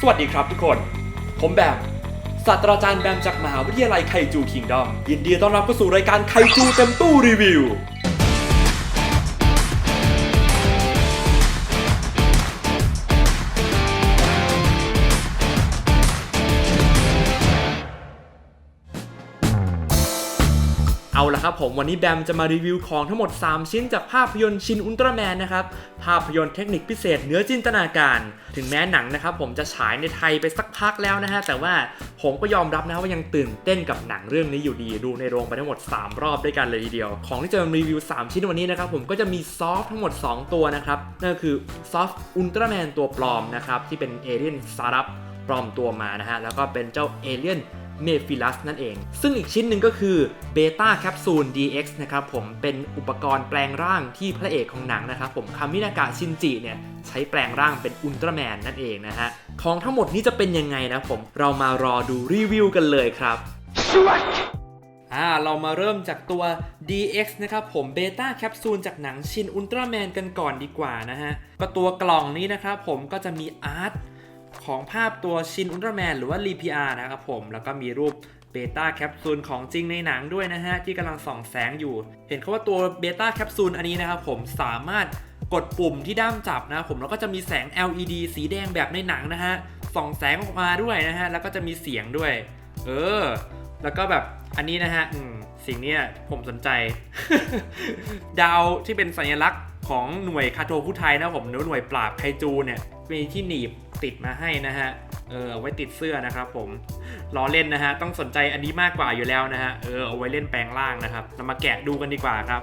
สวัสดีครับทุกคน ผมแบมศาสตราจารย์แบมจากมหาวิทยาลัยไคจูคิงดอมยินดีต้อนรับเข้าสู่รายการไคจูเต็มตู้รีวิว เอาละครับผมวันนี้แบมจะมารีวิวของทั้งหมด 3 ชิ้นจากภาพยนตร์ชินอุลตร้าแมนนะครับ ภาพยนตร์เทคนิคพิเศษเหนือจินตนาการ ถึงแม้หนังนะครับผมจะฉายในไทยไปสักพักแล้วนะฮะ แต่ว่าผมก็ยอมรับนะว่ายังตื่นเต้นกับหนังเรื่องนี้อยู่ดี ดูในโรงไปทั้งหมด 3 รอบด้วยกันเลยทีเดียว ของที่จะมารีวิว 3 ชิ้นวันนี้นะครับผมก็จะมีซอฟทั้งหมด 2 ตัวนะครับนั่นก็คือซอฟอุลตร้าแมนตัวปลอมนะครับที่เป็นเอเลียนซารับปลอมตัวมานะฮะแล้วก็เป็นเจ้าเอเลียน เมฟิลัสนั่นเอง ซึ่งอีกชิ้นหนึ่งก็คือเบต้าแคปซูล DX นะครับผมเป็นอุปกรณ์แปลงร่างที่พระเอกของหนังนะครับผมคามินากะชินจิเนี่ยใช้แปลงร่างเป็นอุลตร้าแมนนั่นเองนะฮะ ของทั้งหมดนี้จะเป็นยังไงนะผม เรามารอดูรีวิวกันเลยครับอ่าเรามาเริ่มจากตัว DX นะครับผมเบต้าแคปซูลจากหนังชินอุลตร้าแมนกันก่อนดีกว่านะฮะก็ตัวกล่องนี้นะครับผมก็จะมีอาร์ต ของภาพตัวชินอุลตร้าแมนหรือว่า l ีพีอาร์นะครับผม แล้วก็มีรูปเบต้าแคปซูลของจริงในหนังด้วยนะฮะ ที่กำลังส่องแสงอยู่ เห็นเขาว่าตัวเบต้าแคปซูลอันนี้นะครับผมสามารถกดปุ่มที่ด้ามจับนะครับผมแล้วก็จะมีแสง LED สีแดงแบบในหนังนะฮะส่องแสงออกมาด้วยนะฮะ แล้วก็จะมีเสียงด้วย เออ แล้วก็แบบอันนี้นะฮะสิ่งนี้ผมสนใจ ดาวที่เป็นสัญลักษณ์ของหน่วยคาโทคุไทยนะผมหรือหน่วยปราบไคจูเนี่ย มีที่หนีบติดมาให้นะฮะ เออเอาไว้ติดเสื้อนะครับผมล้อเล่นนะฮะ ต้องสนใจอันนี้มากกว่าอยู่แล้วนะฮะ เออ เอาไว้เล่นแปลงร่างนะครับเรามาแกะดูกันดีกว่าครับ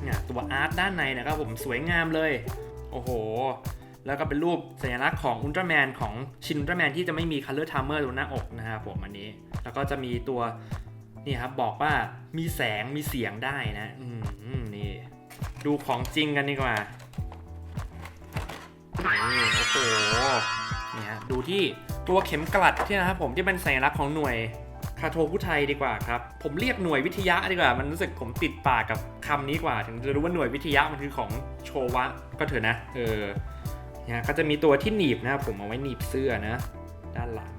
เนี่ยตัวอาร์ตด้านในนะครับผมสวยงามเลย โอ้โห แล้วก็เป็นรูปสัญลักษณ์ของอุลตร้าแมนของชินอุลตร้าแมนที่จะไม่มีคัลเลอร์ท m มเมอร์ตรงหน้าอกนะครับผมอันนี้ แล้วก็จะมีตัวนี่ครับบอกว่ามีแสงมีเสียงได้นะ อืม นี่ดูของจริงกันดีกว่านี่โอ้โหนี่ฮะดูที่ตัวเข็มกลัดที่นะครับผมที่เป็นสัญลักษณ์ของหน่วยคาโทคุไทยดีกว่าครับ ผมเรียกหน่วยวิทยะดีกว่า มันรู้สึกผมติดปากกับคำนี้กว่า ถึงจะรู้ว่าหน่วยวิทยะมันคือของโชวะ ก็เถอะนะ เออเนี่ยก็จะมีตัวที่หนีบนะครับผมเอาไว้หนีบเสื้อนะ ด้านหลัง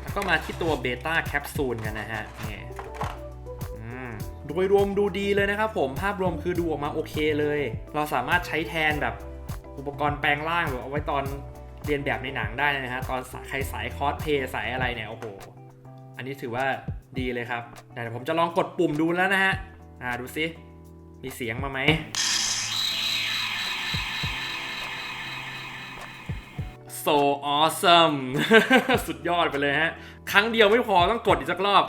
แล้วก็มาที่ตัวเบต้าแคปซูลกันนะฮะเนี่ย โดยรวมดูดีเลยนะครับผมภาพรวมคือดูออกมาโอเคเลย เราสามารถใช้แทนแบบอุปกรณ์แปลงร่างหรือเอาไว้ตอนเรียนแบบในหนังได้นะฮะตอนใครสายคอสเพย์สายอะไรเนี่ยโอ้โห อันนี้ถือว่าดีเลยครับแต่เดี๋ยวผมจะลองกดปุ่มดูแล้วนะฮะอ่าดูซิมีเสียงมาไหม so awesome สุดยอดไปเลยฮะ ครั้งเดียวไม่พอต้องกดอีกสักรอบ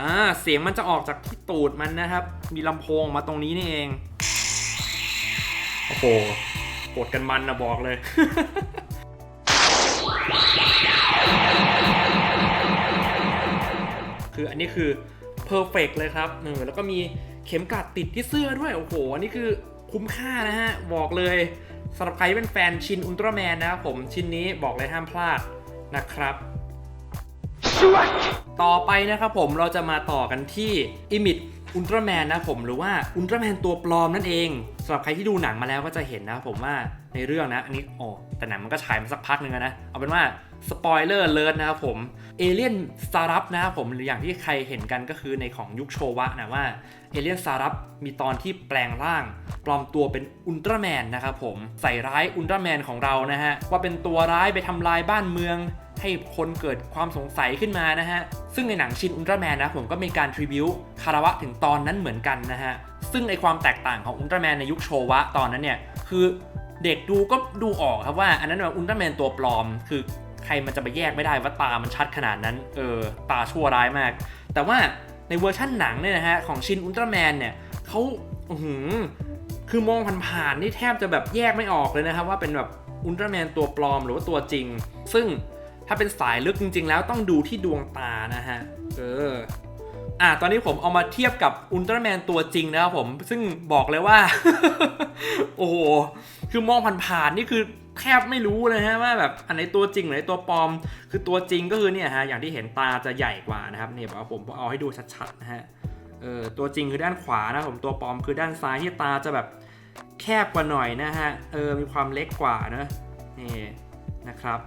อ่าเสียงมันจะออกจากที่ตูดมันนะครับ มีลำโพงมาตรงนี้นี่เอง โอ้โหกดกันมันนะบอกเลย คืออันนี้คือ perfect เลยครับเออแล้วก็มีเข็มกลัดติดที่เสื้อด้วย โอ้โห อันนี้คือคุ้มค่านะฮะ บอกเลยสำหรับใครเป็นแฟนชินอุลตร้าแมนนะครับผมชิ้นนี้บอกเลยห้ามพลาดนะครับ ต่อไปนะครับผมเราจะมาต่อกันที่อิมิ e อุลตร้าแมนนะผมหรือว่าอุลตร้าแมนตัวปลอมนั่นเองสำหรับใครที่ดูหนังมาแล้วก็จะเห็นนะผมว่าในเรื่องนะอันนี้โอ้แต่หนังมันก็ฉายมาสักพักหนึ่งนะเอาเป็นว่าสปอยเลอร์เลิศนะครับผมเอเลียนซารับนะครับผมหรืออย่างที่ใครเห็นกันก็คือในของยุคโชวะนะว่า เอเลียนซารับมีตอนที่แปลงร่างปลอมตัวเป็นอุลตร้าแมนนะครับผมใส่ร้ายอุลตร้าแมนของเรานะฮะว่าเป็นตัวร้ายไปทำลายบ้านเมือง ให้คนเกิดความสงสัยขึ้นมานะฮะซึ่งในหนังชินอุลตร้าแมนนะผมก็มีการทริบิวคารวะถึงตอนนั้นเหมือนกันนะฮะซึ่งในความแตกต่างของอุลตร้าแมนในยุคโชวะตอนนั้นเนี่ยคือเด็กดูก็ดูออกครับว่าอันนั้นแบบอุลตร้าแมนตัวปลอม คือใครมันจะไปแยกไม่ได้ว่าตามันชัดขนาดนั้นเออตาชั่วร้ายมาก แต่ว่า ในเวอร์ชั่นหนังเนี่ยนะฮะของชินอุลตร้าแมนเนี่ยเขาหือคือมองผ่านๆนี่แทบจะแบบแยกไม่ออกเลยนะครับว่าเป็นแบบอุลตร้าแมนตัวปลอมหรือว่าตัวจริง ซึ่งถ้าเป็นสายลึกจริง ๆ แล้วต้องดูที่ดวงตานะฮะ เออ อะตอนนี้ผมเอามาเทียบกับอุลตร้าแมนตัวจริงนะครับผม ซึ่งบอกเลยว่า โอ้โห คือมองผ่านๆนี่คือ แทบไม่รู้เลยฮะว่าแบบอันไหนตัวจริงหรือตัวปลอม คือตัวจริงก็คือเนี่ยฮะอย่างที่เห็นตาจะใหญ่กว่านะครับเนี่ยผมเอาให้ดูชัดๆนะฮะเออตัวจริงคือด้านขวานะผมตัวปลอมคือด้านซ้ายที่ตาจะแบบแคบกว่าหน่อยนะฮะเออมีความเล็กกว่านะนี่นะครับ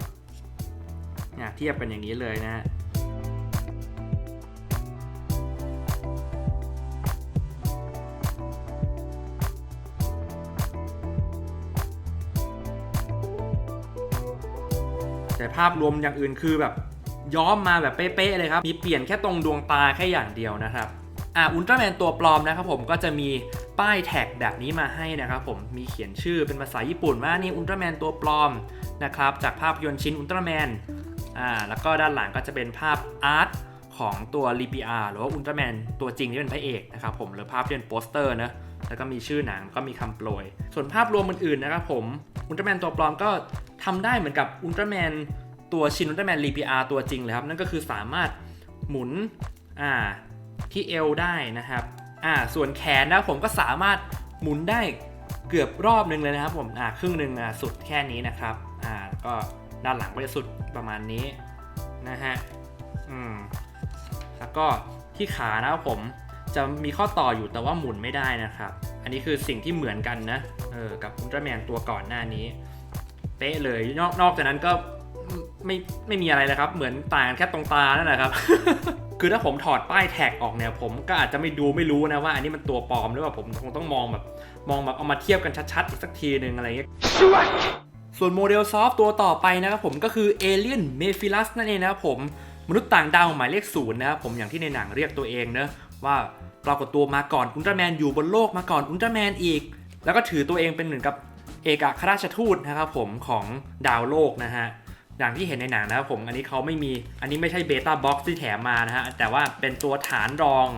เนี่ยเทียบกันอย่างนี้เลยนะฮะ แต่ภาพรวมอย่างอื่นคือแบบย้อมมาแบบเป๊ะๆเลยครับ มีเปลี่ยนแค่ตรงดวงตาแค่อย่างเดียวนะครับอ่าอุลตร้าแมนตัวปลอมนะครับผมก็จะมีป้ายแท็กแบบนี้มาให้นะครับผมมีเขียนชื่อเป็นภาษาญี่ปุ่นว่านี่อุลตร้าแมนตัวปลอมนะครับจากภาพยนตร์ชิ้นอุลตร้าแมนอ่าแล้วก็ด้านหลังก็จะเป็นภาพอาร์ตของตัวลีปีอาหรือว่าอุลตร้าแมนตัวจริงที่เป็นพระเอกนะครับผมหรือภาพที่เป็นโปสเตอร์นะแล้วก็มีชื่อหนังก็มีคำโปรย ส่วนภาพรวมอื่นๆนะครับผมอุลตร้าแมนตัวปลอมก็ ทำได้เหมือนกับอุลตร้าแมนตัวชินอุลตร้าแมนรีพีอาร์ตัวจริงเลยครับ นั่นก็คือสามารถหมุนอ่าที่เอวได้นะครับอ่าส่วนแขนนะผมก็สามารถหมุนได้เกือบรอบหนึงเลยนะครับผมอ่าครึ่งหนึ่งอ่าสุดแค่นี้นะครับอ่าก็ด้านหลังก็จะสุดประมาณนี้นะฮะอืมแล้วก็ที่ขานะครับผมจะมีข้อต่ออยู่แต่ว่าหมุนไม่ได้นะครับ อันนี้คือสิ่งที่เหมือนกันนะเออกับอุลตร้าแมนตัวก่อนหน้านี้ เป๊ะเลยนอกนอกจากนั้นก็ไม่ไม่มีอะไรเลยครับ เหมือนต่างแค่ตรงตานั่นแหละครับ คือถ้าผมถอดป้ายแท็กออกเนี่ย ผมก็อาจจะไม่ดูไม่รู้นะว่าอันนี้มันตัวปลอมหรือว่าผมคงต้องมองแบบ มองแบบเอามาเทียบกันชัดๆอีกสักทีหนึ่งอะไรเงี้ยส่วนโมเดลซอฟต์ตัวต่อไปนะครับผมก็คือเอเลียนเมฟิลัสนั่นเองนะครับผมมนุษย์ต่างดาวหมายเลขศูนย์นะครับผมอย่างที่ในหนังเรียกตัวเองเนะว่าปรากฏตัวมาก่อนอุลตร้าแมนอยู่บนโลกมาก่อนอุลตร้าแมนอีก แล้วก็ถือตัวเองเป็นเหมือนกับ เอกอัครราชทูตนะครับผมของดาวโลกนะฮะอย่างที่เห็นในหนังนะครับผมอันนี้เขาไม่มีอันนี้ไม่ใช่เบต้าบ็อกซ์ที่แถมมานะฮะแต่ว่าเป็นตัวฐานรอง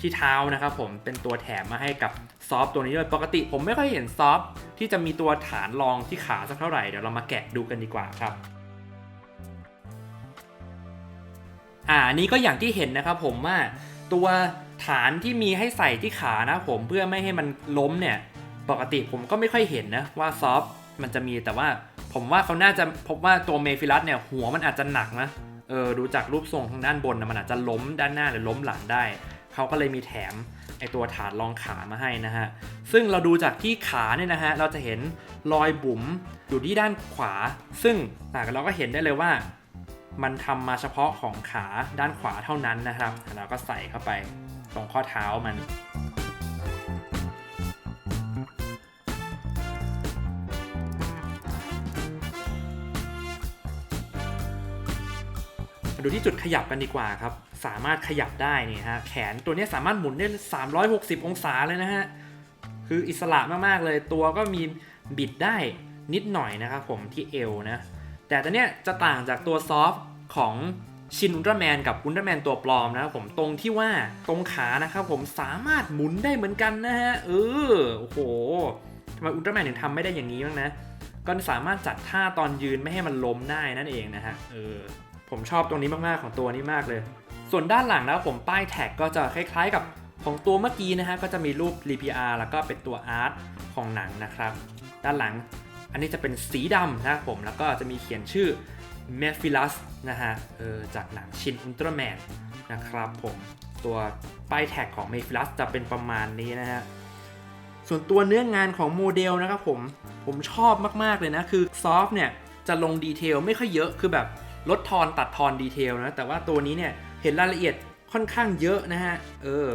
ที่เท้านะครับผมเป็นตัวแถมมาให้กับซอฟต์ตัวนี้ด้วยปกติผมไม่ค่อยเห็นซอฟที่จะมีตัวฐานรองที่ขาสักเท่าไหร่เดี๋ยวเรามาแกะดูกันดีกว่าครับอ่านนี้ก็อย่างที่เห็นนะครับผมว่าตัวฐานที่มีให้ใส่ที่ขานะผมเพื่อไม่ให้มันล้มเนี่ย ปกติผมก็ไม่ค่อยเห็นนะว่าซอฟมันจะมีแต่ว่าผมว่าเขาน่าจะพบว่าตัวเมฟิลัสเนี่ยหัวมันอาจจะหนักนะเออดูจากรูปทรงทางด้านบนนะมันอาจจะล้มด้านหน้าหรือล้มหลังได้ เขาก็เลยมีแถมไอตัวฐานรองขามาให้นะฮะ ซึ่งเราดูจากที่ขาเนี่ยนะฮะ เราจะเห็นรอยบุ๋มอยู่ที่ด้านขวา ซึ่งเราก็เห็นได้เลยว่า มันทำมาเฉพาะของขาด้านขวาเท่านั้นนะครับ เราก็ใส่เข้าไปตรงข้อเท้ามัน มาดูที่จุดขยับกันดีกว่าครับ สามารถขยับได้นี่ฮะ แขนตัวนี้สามารถหมุนได้ 360 องศาเลยนะฮะ คืออิสระมากๆเลย ตัวก็มีบิดได้นิดหน่อยนะครับผมที่เอวนะ แต่ตัวเนี้ยจะต่างจากตัวซอฟของชินอุลตร้าแมนกับอุลตร้าแมนตัวปลอมนะครับผมตรงที่ว่าตรงขานะครับผมสามารถหมุนได้เหมือนกันนะฮะเออโอ้โหทำไมอุลตร้าแมนถึงทำไม่ได้อย่างนี้บ้างนะก็สามารถจัดท่าตอนยืนไม่ให้มันล้มได้นั่นเองนะฮะเออ ผมชอบตรงนี้มากๆของตัวนี้มากเลย ส่วนด้านหลังนะครับผมป้ายแท็กก็จะคล้ายๆกับของตัวเมื่อกี้นะฮะก็จะมีรูป RPR แล้วก็เป็นตัวอาร์ตของหนังนะครับ ด้านหลังอันนี้จะเป็นสีดำนะครับผมแล้วก็จะมีเขียนชื่อ m e p h i l u s นะฮะเออจากหนังชินอุลตร้าแมนนะครับผมตัวป้ายแท็กของ m e p h i l u s จะเป็นประมาณนี้นะฮะส่วนตัวเนื้องานของโมเดลนะครับผมผมชอบมากๆเลยนะ คือซอฟเนี่ยจะลงดีเทลไม่ค่อยเยอะคือแบบ ลดทอนตัดทอนดีเทลนะ แต่ว่าตัวนี้เนี่ยเห็นรายละเอียดค่อนข้างเยอะนะฮะ เออ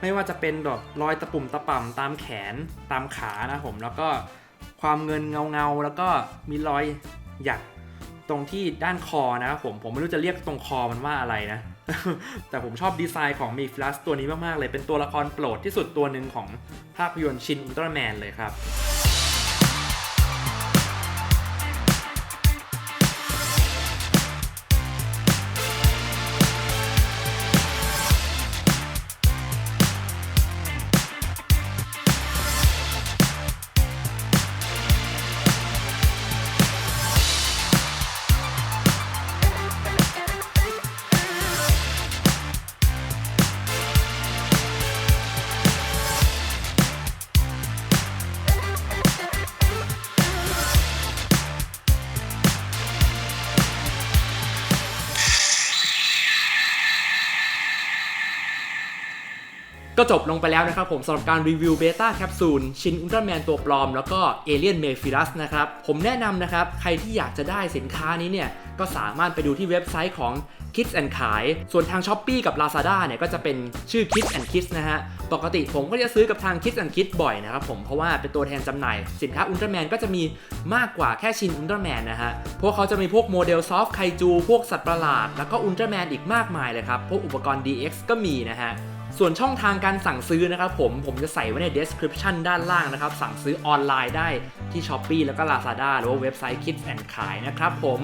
ไม่ว่าจะเป็นแบบรอยตะปุ่มตะป่ำตามแขนตามขานะผม แล้วก็ความเงินเงาเงาๆแล้วก็มีรอยหยักตรงที่ด้านคอนะครับผมผมไม่รู้จะเรียกตรงคอมันว่าอะไรนะ แต่ผมชอบดีไซน์ของมีฟลัสตัวนี้มาก ๆ เลยเป็นตัวละครโปรดที่สุดตัวหนึ่งของภาพยนตร์ชินอุลตร้าแมนเลยครับ ก็จบลงไปแล้วนะครับผมสำหรับการรีวิวเบต้าแคปซูลชินอุลตร้าแมนตัวปลอม แล้วก็เอเลียนเมฟิรัสนะครับ ผมแนะนำนะครับ ใครที่อยากจะได้สินค้านี้เนี่ย ก็สามารถไปดูที่เว็บไซต์ของ Kids and ขาย ส่วนทาง s h อ p e e กับ Lazada เนี่ยก็จะเป็นชื่อ Kids and Kids นะฮะ ปกติผมก็จะซื้อกับทาง Kids and Kids บ่อยนะครับผม เพราะว่าเป็นตัวแทนจำหน่าย สินค้าอุลตร้าแมนก็จะมีมากกว่าแค่ชินอุลตร้าแมนนะฮะ พวกเขาจะมีพวกโมเดลซอฟต์ไคจู พวกสัตว์ประหลาด แล้วก็อุลตร้าแมนอีกมากมายเลยครับ พวกอุปกรณ์ DX ก็มีนะฮะ ส่วนช่องทางการสั่งซื้อนะครับผมผมจะใส่ไว้ใน description ด้านล่างนะครับ สั่งซื้อออนไลน์ได้ที่ Shopee แล้วก็ Lazada หรือว่าเว็บไซต์ Kids and ขายนะครับผม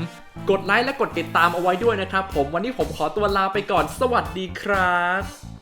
กดไลค์และกดติดตามเอาไว้ด้วยนะครับผมวันนี้ผมขอตัวลาไปก่อน สวัสดีครับ